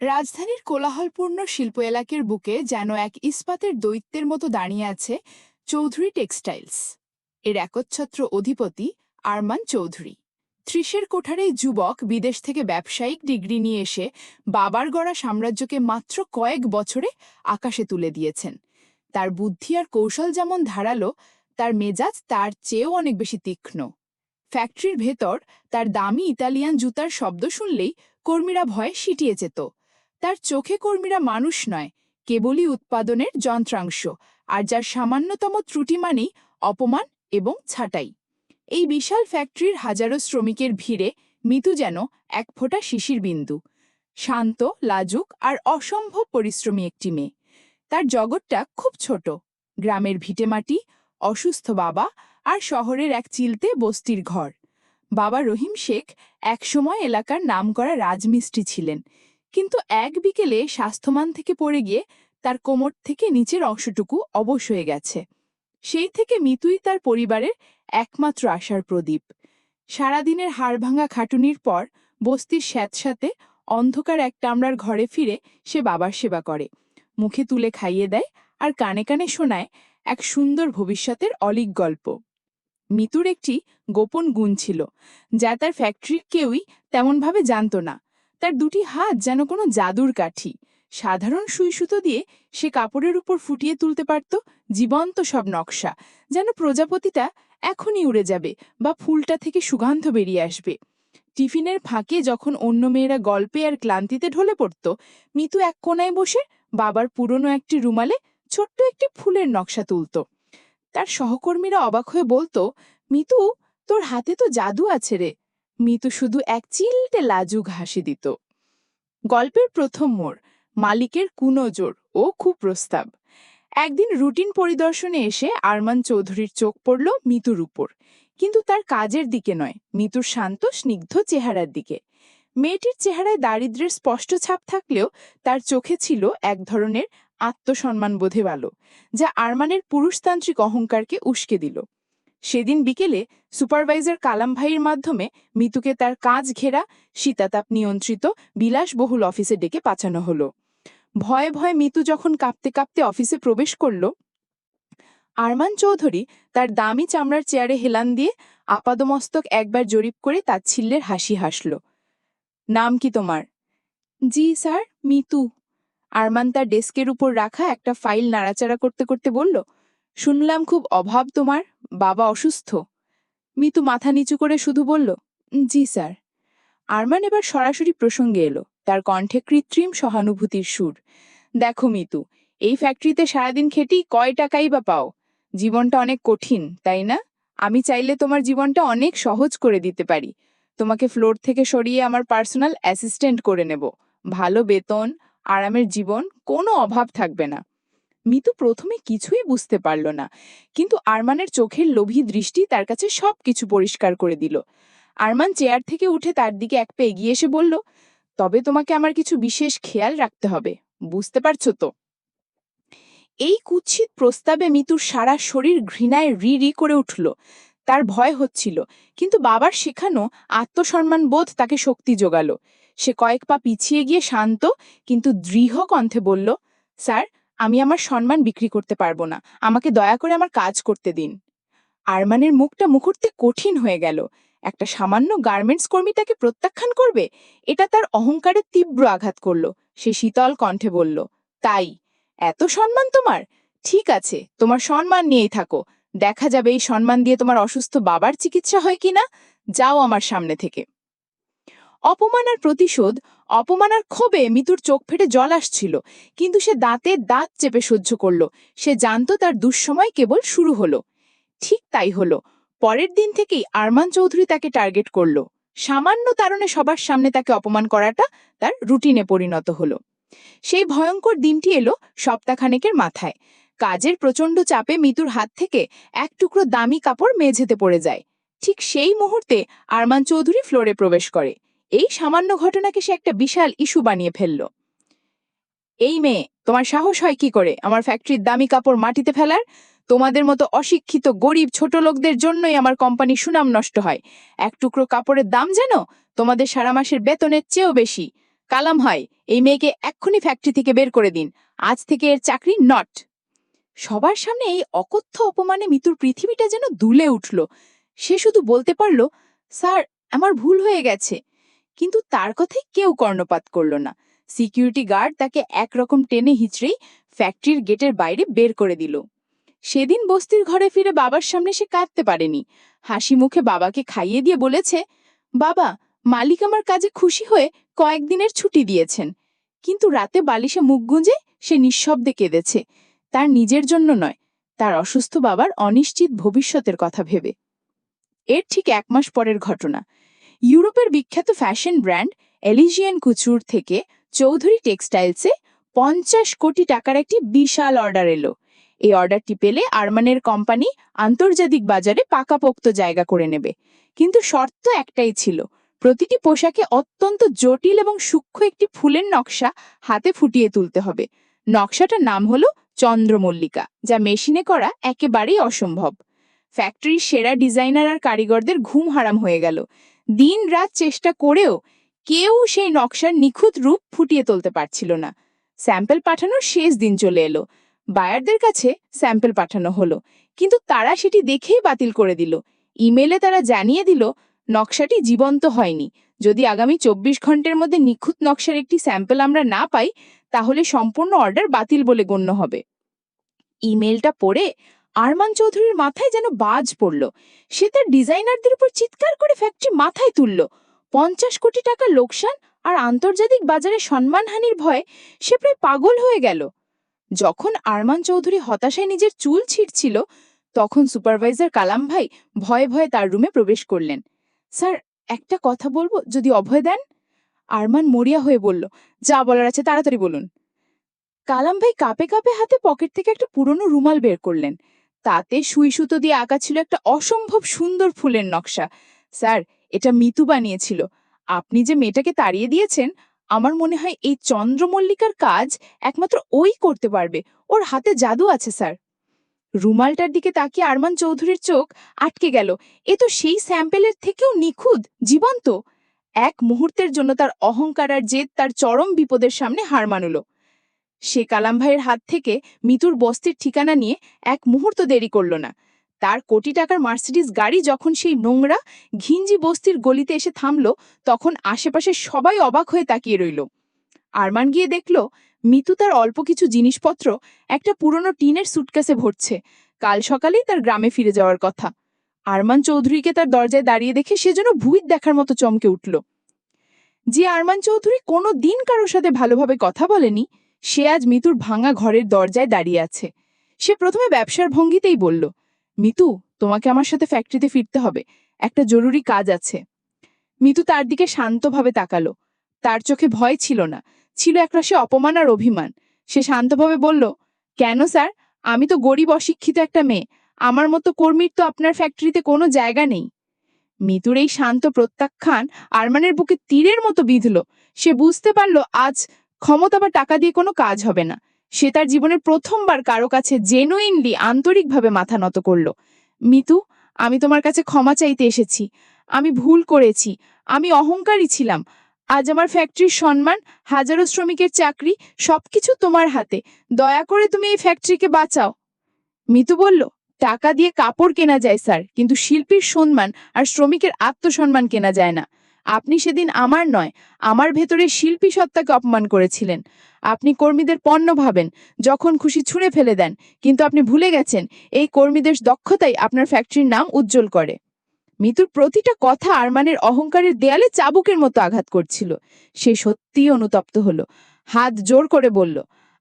রাজধানীর কোলাহলপূর্ণ শিল্প এলাকার বুকে যেন এক ইস্পাতের দৈত্যের মতো দাঁড়িয়ে আছে চৌধুরী টেক্সটাইলস। এর একচ্ছত্র অধিপতি আরমান চৌধুরী। ত্রিশের কোঠার যুবক, বিদেশ থেকে ব্যবসায়িক ডিগ্রি নিয়ে এসে বাবার গড়া সাম্রাজ্যকে মাত্র কয়েক বছরে আকাশে তুলে দিয়েছেন। তার বুদ্ধি আর কৌশল যেমন ধারালো, তার মেজাজ তার চেয়েও অনেক বেশি তীক্ষ্ণ। ফ্যাক্টরির ভেতর তার দামি ইতালিয়ান জুতার শব্দ শুনলেই কর্মীরা ভয়ে সিটিয়ে যেত। তার চোখে কর্মীরা মানুষ নয়, কেবলই উৎপাদনের যন্ত্রাংশ, আর যার সামান্যতম ত্রুটি মানেই অপমান এবং ছাঁটাই। এই বিশাল ফ্যাক্টরির হাজারো শ্রমিকের ভিড়ে মিতু যেন এক ফোঁটা শিশির বিন্দু শান্ত, লাজুক আর অসম্ভব পরিশ্রমী একটি মেয়ে। তার জগৎটা খুব ছোট, গ্রামের ভিটেমাটি অসুস্থ বাবা আর শহরের এক চিলতে বস্তির ঘর। বাবা রহিম শেখ একসময় এলাকার নামকরা রাজমিস্ত্রি ছিলেন। কিন্তু এক বিকেলে স্বাস্থ্যমান থেকে পড়ে গিয়ে তার কোমর থেকে নিচের অংশটুকু অবশ হয়ে গেছে। সেই থেকে মিতুই তার পরিবারের একমাত্র আশার প্রদীপ। সারাদিনের হাড়ভাঙা খাটুনির পর বস্তির স্যাঁতস্যাঁতে অন্ধকার এক কামরার ঘরে ফিরে সে বাবার সেবা করে। মুখে তুলে খাইয়ে দেয় আর কানে কানে শোনায় এক সুন্দর ভবিষ্যতের অলিক গল্প। মিতুর একটি গোপন গুণ ছিল, যা তার ফ্যাক্টরির কেউই তেমনভাবে জানত না। তার দুটি হাত যেন কোনো জাদুর কাঠি। সাধারণ সুই সুতো দিয়ে সে কাপড়ের উপর ফুটিয়ে তুলতে পারত জীবন্ত সব নকশা, যেন প্রজাপতিটা এখনই উড়ে যাবে বা ফুলটা থেকে সুগন্ধ বেরিয়ে আসবে। টিফিনের ফাঁকে যখন অন্য মেয়েরা গল্পে আর ক্লান্তিতে ঢলে পড়ত, মিতু এক কোনায় বসে বাবার পুরনো একটি রুমালে ছোট্ট একটি ফুলের নকশা তুলত। তার সহকর্মীরা অবাক হয়ে বলতো, মিতু, তোর হাতে তো জাদু আছে রে। মিতু শুধু এক চিলটে লাজুক হাসি দিত। গল্পের প্রথম মোড়, মালিকের কুনজোর ও কুপ্রস্তাব। একদিন রুটিন পরিদর্শনে এসে আরমান চৌধুরীর চোখ পড়ল মিতুর উপর। কিন্তু তার কাজের দিকে নয়, মিতুর শান্ত, স্নিগ্ধ চেহারার দিকে। মেয়েটির চেহারায় দারিদ্র্যের স্পষ্ট ছাপ থাকলেও তার চোখে ছিল এক ধরনের আত্মসম্মানবোধে আলো যা আরমানের পুরুষতান্ত্রিক অহংকারকে উস্কে দিল। সেদিন বিকেলে সুপারভাইজার কালাম ভাইয়ের মাধ্যমে মিতুকে তার কাজ ঘেরা শীতাতাপ নিয়ন্ত্রিত বিলাসবহুল অফিসে ডেকে পাঠানো হলো। ভয়ে ভয়ে মিতু যখন কাঁপতে কাঁপতে অফিসে প্রবেশ করল, আরমান চৌধুরী তার দামি চামড়ার চেয়ারে হেলান দিয়ে আপাদমস্তক একবার জরিপ করে তার ছিল্লের হাসি হাসল। নাম কি তোমার? জি স্যার, মিতু। আরমান তার ডেস্কের উপর রাখা একটা ফাইল নাড়াচাড়া করতে করতে বলল, শুনলাম খুব অভাব তোমার। বাবা অসুস্থ? মিতু মাথা নিচু করে শুধু বলল জি, স্যার। আরমান এবার সরাসরি প্রসঙ্গে এলো, তার কণ্ঠে কৃত্রিম সহানুভূতির সুর। দেখো মিতু, এই ফ্যাক্টরিতে সারাদিন খেটি কয় টাকাই বা পাও? জীবনটা অনেক কঠিন, তাই না? আমি চাইলে তোমার জীবনটা অনেক সহজ করে দিতে পারি। তোমাকে ফ্লোর থেকে সরিয়ে আমার পার্সোনাল অ্যাসিস্ট্যান্ট করে নেব। ভালো বেতন, আরামের জীবন, কোনো অভাব থাকবে না। মিতু প্রথমে কিছুই বুঝতে পারল না, কিন্তু আরমানের চোখের লোভী দৃষ্টি তার কাছে সব কিছু পরিষ্কার করে দিল। আরমান চেয়ার থেকে উঠে তার দিকে এক পা এগিয়ে এসে বলল, তবে তোমাকে আমার কিছু বিশেষ খেয়াল রাখতে হবে, বুঝতে পারছ তো? এই কুৎসিত প্রস্তাবে মিতুর সারা শরীর ঘৃণায় রি রি করে উঠল। তার ভয় হচ্ছিল, কিন্তু বাবার শেখানো আত্মসম্মান বোধ তাকে শক্তি জোগালো। সে কয়েক পা পিছিয়ে গিয়ে শান্ত, কিন্তু দৃঢ় কণ্ঠে বলল, স্যার আমি আমার সম্মান বিক্রি করতে পারব না। আমাকে দয়া করে আমার কাজ করতে দিন। আরমানের মুখটা মুহূর্তে কঠিন হয়ে গেল। একটা সামান্য গার্মেন্টস কর্মী তাকে প্রত্যাখ্যান করবে? এটা তার অহংকারের তীব্র আঘাত করল। সে শীতল কণ্ঠে বলল, তাই? এত সম্মান তোমার? ঠিক আছে, তোমার সম্মান নিয়েই থাকো। দেখা যাবে এই সম্মান দিয়ে তোমার অসুস্থ বাবার চিকিৎসা হয় কিনা? যাও আমার সামনে থেকে। অপমান আর প্রতিশোধ, অপমান আর ক্ষোভে মিতুর চোখ ফেটে জল আসছিল, কিন্তু সে দাঁতে দাঁত চেপে সহ্য করল। সে জানত তার দুঃসময় কেবল শুরু হলো। ঠিক তাই হলো। পরের দিন থেকেই আরমান চৌধুরী তাকে টার্গেট করল। সামান্য তারণে সবার সামনে তাকে অপমান করাটা তার রুটিনে পরিণত হলো। সেই ভয়ঙ্কর দিনটি এলো সপ্তাহখানেকের মাথায়। কাজের প্রচণ্ড চাপে মিতুর হাত থেকে এক টুকরো দামি কাপড় মেঝেতে পড়ে যায়। ঠিক সেই মুহূর্তে আরমান চৌধুরী ফ্লোরে প্রবেশ করে। এই সামান্য ঘটনাকে সে একটা বিশাল ইস্যু বানিয়ে ফেলল। এই মেয়ে, তোমার সাহস হয় কি করে? আমার ফ্যাক্টরির দামি কাপড় মাটিতে ফেলার? তোমাদের মতো অশিক্ষিত, গরিব, ছোট লোকদের জন্যই আমার কোম্পানির সুনাম নষ্ট হয়। এক টুকরো কাপড়ের দাম যেন তোমাদের সারা মাসের বেতনের চেয়েও বেশি। কালাম হয়, এই মেয়েকে এক্ষুনি ফ্যাক্টরি থেকে বের করে দিন। আজ থেকে এর চাকরি নট সবার সামনে এই অকথ্য অপমানে মিতুর পৃথিবীটা যেন দুলে উঠল। সে শুধু বলতে পারল, স্যার, আমার ভুল হয়ে গেছে। কিন্তু তার কথাই কেউ কর্ণপাত করল না। সিকিউরিটি গার্ড তাকে একরকম টেনে হিচড়েই ফ্যাক্টরির গেটের বাইরে বের করে দিল। সেদিন বস্তির ঘরে ফিরে বাবার সামনে সে কাঁদতে পারেনি। হাসি মুখে বাবাকে খাইয়ে দিয়ে বলেছে, বাবা, মালিক আমার কাজে খুশি হয়ে কয়েকদিনের ছুটি দিয়েছেন। কিন্তু রাতে বালিশে মুখ গুঁজে সে নিঃশব্দে কেঁদেছে। তার নিজের জন্য নয়, তার অসুস্থ বাবার অনিশ্চিত ভবিষ্যতের কথা ভেবে। এর ঠিক এক মাস পরের ঘটনা। ইউরোপের বিখ্যাত ফ্যাশন ব্র্যান্ড এলিজিয়ান কুচুর থেকে চৌধুরী টেক্সটাইলসে পঞ্চাশ কোটি টাকার একটি বিশাল অর্ডার এলো। এই অর্ডারটি পেলে আরমানের কোম্পানি আন্তর্জাতিক বাজারে পাকাপোক্ত জায়গা করে নেবে। কিন্তু শর্ত একটাই ছিল, প্রতিটি পোশাকে অত্যন্ত জটিল এবং সূক্ষ্ম একটি ফুলের নকশা হাতে ফুটিয়ে তুলতে হবে। নকশাটার নাম হলো চন্দ্রমল্লিকা, যা মেশিনে করা একেবারেই অসম্ভব। ফ্যাক্টরির সেরা ডিজাইনার আর কারিগরদের ঘুম হারাম হয়ে গেল। দিন রাত চেষ্টা করেও কেউ সেই নকশার নিখুঁত রূপ ফুটিয়ে তুলতে পারছিল না। স্যাম্পেল পাঠানোর শেষ দিন চলে এলো। বায়ারদের কাছে স্যাম্পেল পাঠানো হলো, কিন্তু তারা সেটি দেখেই বাতিল করে দিল। ইমেলে তারা জানিয়ে দিল, নকশাটি জীবন্ত হয়নি। যদি আগামী চব্বিশ ঘণ্টার মধ্যে নিখুঁত নকশার একটি স্যাম্পল আমরা না পাই, তাহলে সম্পূর্ণ অর্ডার বাতিল বলে গণ্য হবে। ইমেলটা পড়ে আরমান চৌধুরীর মাথায় যেন বাজ পড়ল। সে তার ডিজাইনারদের উপর চিৎকার করে ফ্যাক্টরি মাথায় তুলল। পঞ্চাশ কোটি টাকা লোকসান আর আন্তর্জাতিক বাজারে সম্মানহানির ভয়ে সে প্রায় পাগল হয়ে গেল। যখন আরমান চৌধুরী হতাশায় নিজের চুল ছিঁড়ছিল, তখন সুপারভাইজার কালাম ভাই ভয়ে ভয়ে তার রুমে প্রবেশ করলেন। স্যার, একটা কথা বলব, যদি অভয় দেন? আরমান মরিয়া হয়ে বলল, যা বলার আছে তাড়াতাড়ি বলুন। কালাম ভাই কাপে কাপে হাতে পকেট থেকে একটা পুরনো রুমাল বের করলেন। তাতে সুই সুতো দিয়ে আঁকা ছিল একটা অসম্ভব সুন্দর ফুলের নকশা। স্যার, এটা মিতু বানিয়েছিল। আপনি যে মেয়েটাকে তাড়িয়ে দিয়েছেন, আমার মনে হয় এই চন্দ্রমল্লিকার কাজ একমাত্র ওই করতে পারবে। ওর হাতে জাদু আছে, স্যার। রুমালটার দিকে তাকিয়ে আরমান চৌধুরীর চোখ আটকে গেল। এ তো সেই স্যাম্পেলের থেকেও নিখুঁত, জীবন্ত। এক মুহূর্তের জন্য তার অহংকার আর জেদ তার চরম বিপদের সামনে হার মানল। সে কালাম ভাইয়ের হাত থেকে মিতুর বস্তির ঠিকানা নিয়ে এক মুহূর্ত দেরি করল না। তার কোটি টাকার মার্সিডিস গাড়ি যখন সেই নোংরা, ঘিঞ্জি বস্তির গলিতে এসে থামল, তখন আশেপাশে সবাই অবাক হয়ে তাকিয়ে রইল। আরমান গিয়ে দেখল, মিতু তার অল্প কিছু জিনিসপত্র একটা পুরনো টিনের সুটকেসে ভরছে। কাল সকালেই তার গ্রামে ফিরে যাওয়ার কথা। আরমান চৌধুরীকে তার দরজায় দাঁড়িয়ে দেখে সে যেন ভুইত দেখার মতো চমকে উঠল। যে আরমান চৌধুরী কোনো দিন কারোর সাথে ভালোভাবে কথা বলেনি সে আজ মিতুর ভাঙা ঘরের দরজায় দাঁড়িয়ে আছে। সে প্রথমে ব্যবসার ভঙ্গিতেই বলল, মিতু, তোমাকে আমার সাথে ফ্যাক্টরিতে ফিরতে হবে। একটা জরুরি কাজ আছে। মিতু তার দিকে শান্তভাবে তাকালো। তার চোখে ভয় ছিল না, ছিল একরাশে অপমান আর অভিমান। সে শান্তভাবে বলল, কেন স্যার? আমি তো গরিব অশিক্ষিত একটা মেয়ে। আমার মতো কর্মীর তো আপনার ফ্যাক্টরিতে কোনো জায়গা নেই। মিতুর এই শান্ত প্রত্যাখ্যান আরমানের বুকে তীরের মতো বিঁধল। সে বুঝতে পারল, আজ ক্ষমতা বা টাকা দিয়ে কোনো কাজ হবে না। সে তার জীবনের প্রথমবার কারও কাছে জেনুইনলি আন্তরিকভাবে মাথা নত করল। মিতু, আমি তোমার কাছে ক্ষমা চাইতে এসেছি। আমি ভুল করেছি। আমি অহংকারী ছিলাম। আজ আমার ফ্যাক্টরির সম্মান, হাজারো শ্রমিকের চাকরি, সবকিছু তোমার হাতে। দয়া করে তুমি এই ফ্যাক্টরিকে বাঁচাও। মিতু বলল, টাকা দিয়ে কাপড় কেনা যায়, স্যার। কিন্তু শিল্পীর সম্মান আর শ্রমিকের আত্মসম্মান কেনা যায় না। আপনি সেদিন আমার নয়, আমার ভেতরে শিল্পী সত্তাকে অপমান করেছিলেন। আপনি কর্মীদের পণ্য ভাবেন, যখন খুশি ছুঁড়ে ফেলে দেন, কিন্তু আপনি ভুলে গেছেন, এই কর্মীদের দক্ষতাই আপনার ফ্যাক্টরির নাম উজ্জ্বল করে। মিতুর প্রতিটা কথা আরমানের অহংকারের দেয়ালে চাবুকের মতো আঘাত করছিল। সে সত্যিই অনুতপ্ত হলো, হাত জোর করে বলল,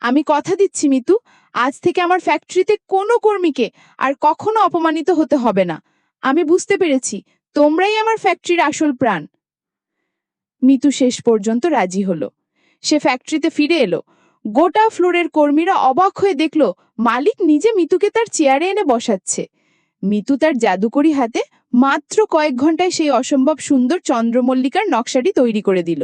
আমি কথা দিচ্ছি, মিতু, আজ থেকে আমার ফ্যাক্টরিতে কোনো কর্মীকে আর কখনো অপমানিত হতে হবে না। আমি বুঝতে পেরেছি, তোমরাই আমার ফ্যাক্টরির আসল প্রাণ। মিতু শেষ পর্যন্ত রাজি হলো। সে ফ্যাক্টরিতে ফিরে এলো। গোটা ফ্লোরের কর্মীরা অবাক হয়ে দেখল, মালিক নিজে মিতুকে তার চেয়ারে এনে বসাচ্ছে। মিতু তার জাদুকরি হাতে মাত্র কয়েক ঘন্টায় সেই অসম্ভব সুন্দর চন্দ্রমল্লিকার নকশাটি তৈরি করে দিল।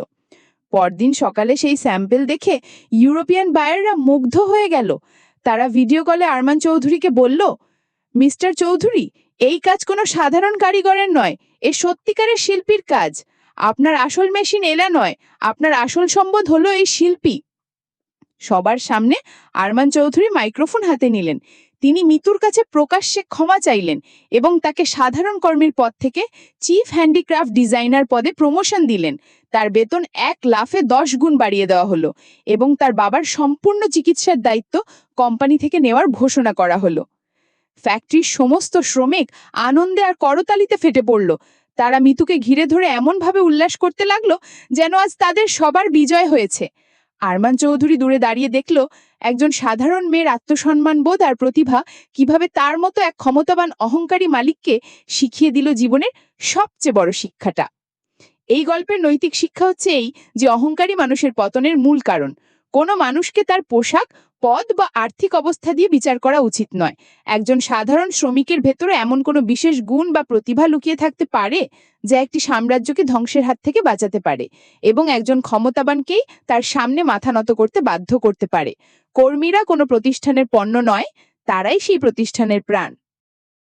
পরদিন সকালে সেই স্যাম্পেল দেখে ইউরোপিয়ান বায়াররা মুগ্ধ হয়ে গেল। তারা ভিডিও কলে আরমান চৌধুরীকে বলল, মিস্টার চৌধুরী, এই কাজ কোনো সাধারণ কারিগরের নয়, এ সত্যিকারের শিল্পীর কাজ। আপনার আসল মেশিন এলা নয়, আপনার আসল সম্পদ হলো এই শিল্পী। সবার সামনে আরমান চৌধুরী মাইক্রোফোন হাতে নিলেন। তিনি মিতুর কাছে প্রকাশ্যে ক্ষমা চাইলেন এবং তাকে সাধারণ কর্মীর পদ থেকে চিফ হ্যান্ডিক্রাফট ডিজাইনার পদে প্রমোশন দিলেন। তার বেতন এক লাফে দশ গুণ বাড়িয়ে দেওয়া হলো এবং তার বাবার সম্পূর্ণ চিকিৎসার দায়িত্ব কোম্পানি থেকে নেওয়ার ঘোষণা করা হলো। ফ্যাক্টরির সমস্ত শ্রমিক আনন্দে আর করতালিতে ফেটে পড়ল। তারা মিতুকে ঘিরে ধরে এমনভাবে উল্লাস করতে লাগল যেন আজ তাদের সবার বিজয় হয়েছে। আরমান চৌধুরী দূরে দাঁড়িয়ে দেখল, একজন সাধারণ মেয়ের আত্মসম্মান বোধ আর প্রতিভা কীভাবে তার মতো এক ক্ষমতাবান অহংকারী মালিককে শিখিয়ে দিল জীবনের সবচেয়ে বড় শিক্ষাটা। এই গল্পের নৈতিক শিক্ষা হচ্ছে এই যে, অহংকারী মানুষের পতনের মূল কারণ। কোনো মানুষকে তার পোশাক, পদ বা আর্থিক অবস্থা দিয়ে বিচার করা উচিত নয়। একজন সাধারণ শ্রমিকের ভেতরে এমন কোনো বিশেষ গুণ বা প্রতিভা লুকিয়ে থাকতে পারে যা একটি সাম্রাজ্যকে ধ্বংসের হাত থেকে বাঁচাতে পারে এবং একজন ক্ষমতাবানকেই তার সামনে মাথা নত করতে বাধ্য করতে পারে। কর্মীরা কোনো প্রতিষ্ঠানের পণ্য নয়, তারাই সেই প্রতিষ্ঠানের প্রাণ।